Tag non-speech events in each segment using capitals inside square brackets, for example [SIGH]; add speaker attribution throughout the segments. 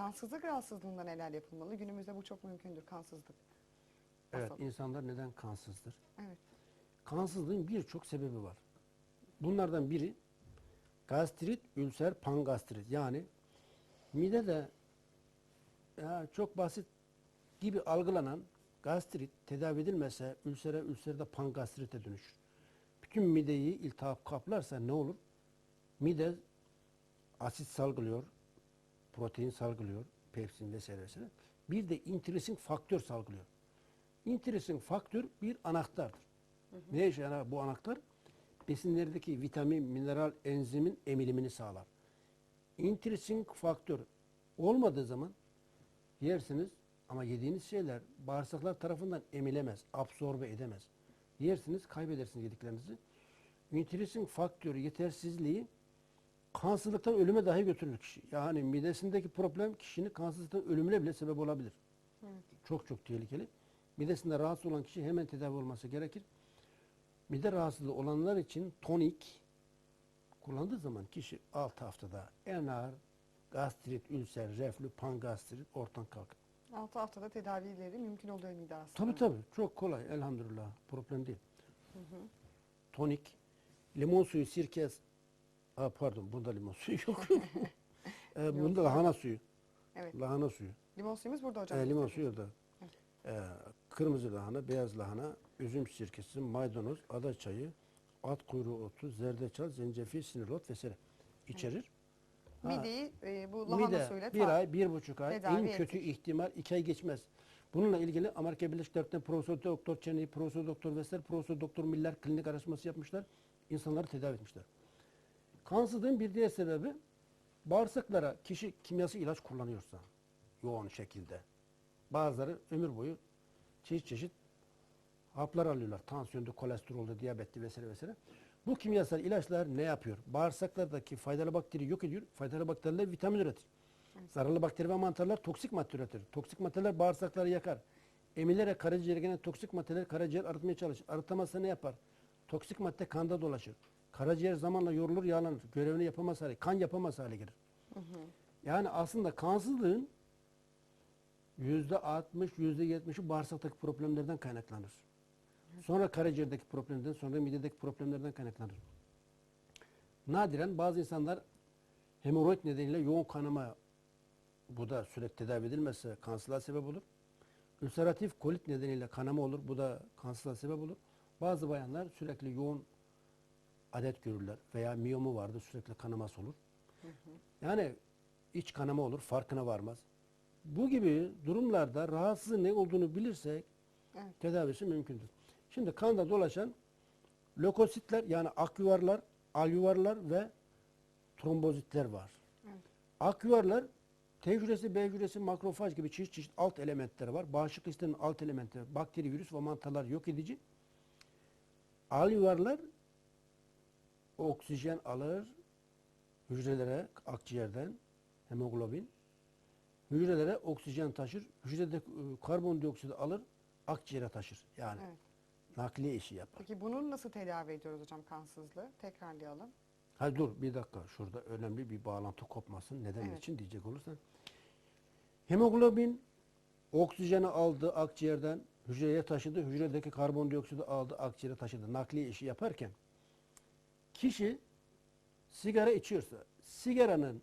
Speaker 1: kansızlık rahatsızlığında neler yapılmalı? Günümüzde bu çok mümkündür kansızlık.
Speaker 2: Evet,
Speaker 1: Nasıl?
Speaker 2: insanlar neden kansızdır?
Speaker 1: Evet.
Speaker 2: Kansızlığın birçok sebebi var. Bunlardan biri gastrit, ülser, pangastrit. Yani midede ya çok basit gibi algılanan gastrit tedavi edilmezse ülsere, ülserde pangastrite dönüşür. Bütün mideyi iltihap kaplarsa ne olur? Mide asit salgılıyor, protein salgılıyor, pepsin vesaire vesaire. Bir de intrinsik faktör salgılıyor. İntrinsik faktör bir anahtardır. Ne işe yarar bu anahtar? Besinlerdeki vitamin, mineral, enzimin emilimini sağlar. Intrinsik faktör olmadığı zaman yersiniz ama yediğiniz şeyler bağırsaklar tarafından emilemez, absorbe edemez. Yersiniz, kaybedersiniz yediklerinizi. Intrinsik faktör yetersizliği kansızlıktan ölüme dahi götürür kişi. Yani midesindeki problem kişinin kansızlıktan ölümüne bile sebep olabilir. Çok çok tehlikeli. Midesinde rahatsız olan kişi hemen tedavi olması gerekir. Mide rahatsızlığı olanlar için tonik kullandığı zaman kişi 6 haftada en ağır gastrit, ülser, reflü, pangastrit ortadan kalkar.
Speaker 1: 6 haftada tedavileri mümkün oluyor mide
Speaker 2: Tabii
Speaker 1: hastalığı.
Speaker 2: tabii çok kolay elhamdülillah problem değil. Tonik, limon suyu, sirke, ha, pardon bunda limon suyu yok. [LAUGHS] e, bunda lahana suyu,
Speaker 1: Evet.
Speaker 2: lahana suyu.
Speaker 1: Limon suyumuz burada hocam.
Speaker 2: E, limon suyu da. E, kırmızı lahana, beyaz lahana, üzüm sirkesi, maydanoz, ada çayı, at kuyruğu otu, zerdeçal, zencefil, sinirot vesaire içerir. Ha,
Speaker 1: Mideyi e, bu lahana
Speaker 2: Mide
Speaker 1: suyuyla
Speaker 2: bir
Speaker 1: ta-
Speaker 2: ay, bir buçuk ay,
Speaker 1: tedavi
Speaker 2: en kötü ihtimal iki ay geçmez. Bununla ilgili Amerika Birleşik Devletleri'nde Profesör Doktor Cheney, Profesör Doktor Vesler, Profesör Doktor Miller klinik araştırması yapmışlar. İnsanları tedavi etmişler. Kansızlığın bir diğer sebebi bağırsaklara kişi kimyası ilaç kullanıyorsa yoğun şekilde bazıları ömür boyu çeşit çeşit haplar alıyorlar. Tansiyonda, kolesterolda, diyabetli vesaire vesaire. Bu kimyasal ilaçlar ne yapıyor? Bağırsaklardaki faydalı bakteri yok ediyor. Faydalı bakteriler vitamin üretir. Zararlı bakteri ve mantarlar toksik madde üretir. Toksik maddeler bağırsakları yakar. Emilerek karaciğere gelen toksik maddeler karaciğer arıtmaya çalışır. Arıtamazsa ne yapar? Toksik madde kanda dolaşır. Karaciğer zamanla yorulur, yağlanır. Görevini yapamaz hale, kan yapamaz hale gelir. Yani aslında kansızlığın yüzde 60, yüzde 70'i bağırsaktaki problemlerden kaynaklanır. Sonra karaciğerdeki problemlerden, sonra midedeki problemlerden kaynaklanır. Nadiren bazı insanlar hemoroid nedeniyle yoğun kanama bu da sürekli tedavi edilmezse kansızlığa sebep olur. Ülseratif kolit nedeniyle kanama olur. Bu da kansızlığa sebep olur. Bazı bayanlar sürekli yoğun adet görürler veya miyomu vardır sürekli kanaması olur. Yani iç kanama olur farkına varmaz. Bu gibi durumlarda rahatsızlığın ne olduğunu bilirsek
Speaker 1: Evet.
Speaker 2: tedavisi mümkündür. Şimdi kanda dolaşan lökositler yani ak yuvarlar, al yuvarlar ve trombozitler var.
Speaker 1: Evet.
Speaker 2: Ak yuvarlar T hücresi, B hücresi, makrofaj gibi çeşit çeşit alt elementleri var. Bağışıklık sisteminin alt elementleri, bakteri, virüs ve mantarlar yok edici. Al yuvarlar oksijen alır hücrelere akciğerden hemoglobin. Hücrelere oksijen taşır. Hücrede e, karbondioksidi alır akciğere taşır. Yani
Speaker 1: Evet.
Speaker 2: nakliye işi yapar.
Speaker 1: Peki bunu nasıl tedavi ediyoruz hocam kansızlığı? Tekrarlayalım.
Speaker 2: Hadi dur bir dakika şurada önemli bir bağlantı kopmasın. Neden
Speaker 1: Evet.
Speaker 2: için diyecek olursan. Hemoglobin oksijeni aldı akciğerden hücreye taşıdı. Hücredeki karbondioksidi aldı akciğere taşıdı. Nakliye işi yaparken kişi sigara içiyorsa sigaranın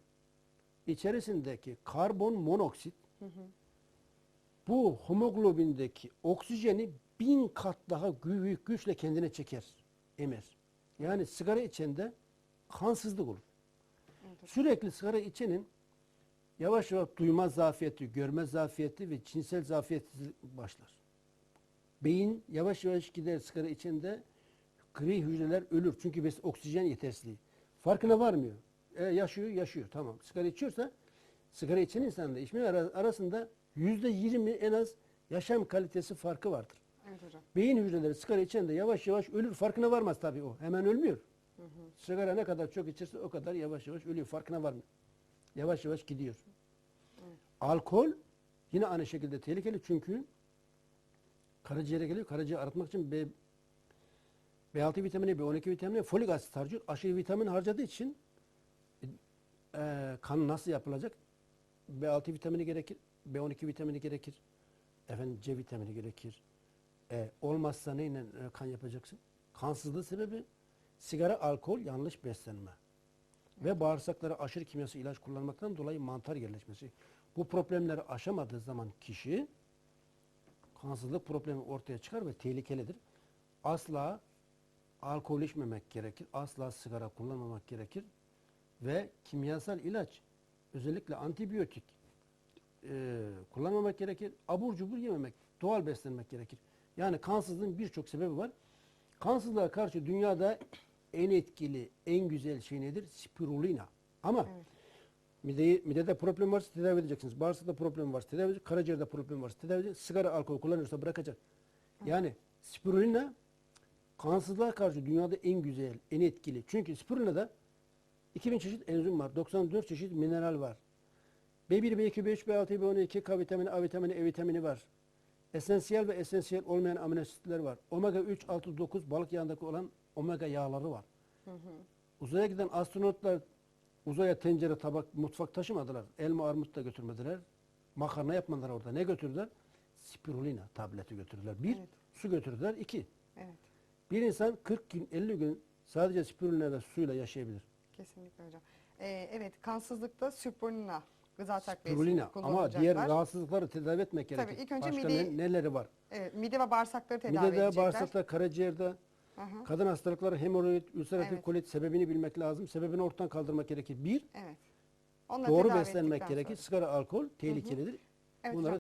Speaker 2: içerisindeki karbon monoksit bu hemoglobindeki oksijeni bin kat daha büyük güçle kendine çeker, emer. Yani sigara içende kansızlık olur. Sürekli sigara içenin yavaş yavaş duyma zafiyeti, görme zafiyeti ve cinsel zafiyeti başlar. Beyin yavaş yavaş gider sigara içende gri hücreler ölür. Çünkü bes oksijen yetersizliği. Farkına varmıyor. E, yaşıyor, yaşıyor. Tamam. Sigara içiyorsa sigara içen içmeyen ara- arasında yüzde yirmi en az yaşam kalitesi farkı vardır.
Speaker 1: Evet hocam.
Speaker 2: Beyin hücreleri sigara içen de yavaş yavaş ölür. Farkına varmaz tabii o. Hemen ölmüyor. Sigara ne kadar çok içerse o kadar yavaş yavaş ölüyor. Farkına varmıyor. Yavaş yavaş gidiyor. Alkol yine aynı şekilde tehlikeli çünkü karaciğere geliyor. Karaciğeri arıtmak için B, B6 vitamini, B12 vitamini, folik asit harcıyor. Aşırı vitamin harcadığı için e, kan nasıl yapılacak? B6 vitamini gerekir, B12 vitamini gerekir, efendim C vitamini gerekir. E, olmazsa neyle e, kan yapacaksın? Kansızlığı sebebi sigara, alkol, yanlış beslenme. Ve bağırsaklara aşırı kimyasal ilaç kullanmaktan dolayı mantar yerleşmesi. Bu problemleri aşamadığı zaman kişi kansızlık problemi ortaya çıkar ve tehlikelidir. Asla alkol içmemek gerekir. Asla sigara kullanmamak gerekir. Ve kimyasal ilaç, özellikle antibiyotik e, kullanmamak gerekir. Abur cubur yememek, doğal beslenmek gerekir. Yani kansızlığın birçok sebebi var. Kansızlığa karşı dünyada en etkili, en güzel şey nedir? Spirulina. Ama
Speaker 1: Evet.
Speaker 2: mideyi, midede problem varsa tedavi edeceksiniz. Bağırsakta problem varsa tedavi edeceksiniz. Karaciğerde problem varsa tedavi edeceksiniz. Sigara, alkol kullanıyorsa bırakacak. Yani spirulina kansızlığa karşı dünyada en güzel, en etkili. Çünkü spirulinada 2000 çeşit enzim var. 94 çeşit mineral var. B1, B2, B3, B6, B12, K vitamini, A vitamini, E vitamini var. Esansiyel ve esansiyel olmayan amino asitler var. Omega 3, 6, 9 balık yağındaki olan omega yağları var. Uzaya giden astronotlar uzaya tencere, tabak, mutfak taşımadılar. Elma, armut da götürmediler. Makarna yapmadılar orada. Ne götürdüler? Spirulina tableti götürdüler. Bir,
Speaker 1: Evet.
Speaker 2: su götürdüler. İki,
Speaker 1: Evet.
Speaker 2: Bir insan 40 gün, 50 gün sadece spirulina ve suyla yaşayabilir.
Speaker 1: Kesinlikle hocam. Ee, evet kansızlıkta spirulina gıda takviyesi
Speaker 2: Spirulina ama diğer rahatsızlıkları tedavi etmek
Speaker 1: Tabii,
Speaker 2: gerekir.
Speaker 1: ilk önce
Speaker 2: Başka ne- neleri var?
Speaker 1: Evet, mide ve bağırsakları tedavi
Speaker 2: Midede,
Speaker 1: edecekler.
Speaker 2: bağırsakta, karaciğerde,
Speaker 1: hı.
Speaker 2: kadın hastalıkları, hemoroid, ülseratif
Speaker 1: Evet.
Speaker 2: kolit sebebini bilmek lazım. Sebebini ortadan kaldırmak gerekir. Bir,
Speaker 1: Evet. Onları
Speaker 2: doğru
Speaker 1: tedavi
Speaker 2: beslenmek
Speaker 1: ettikten
Speaker 2: gerekir.
Speaker 1: sonra.
Speaker 2: Sigara, alkol tehlikelidir.
Speaker 1: Evet
Speaker 2: Bunları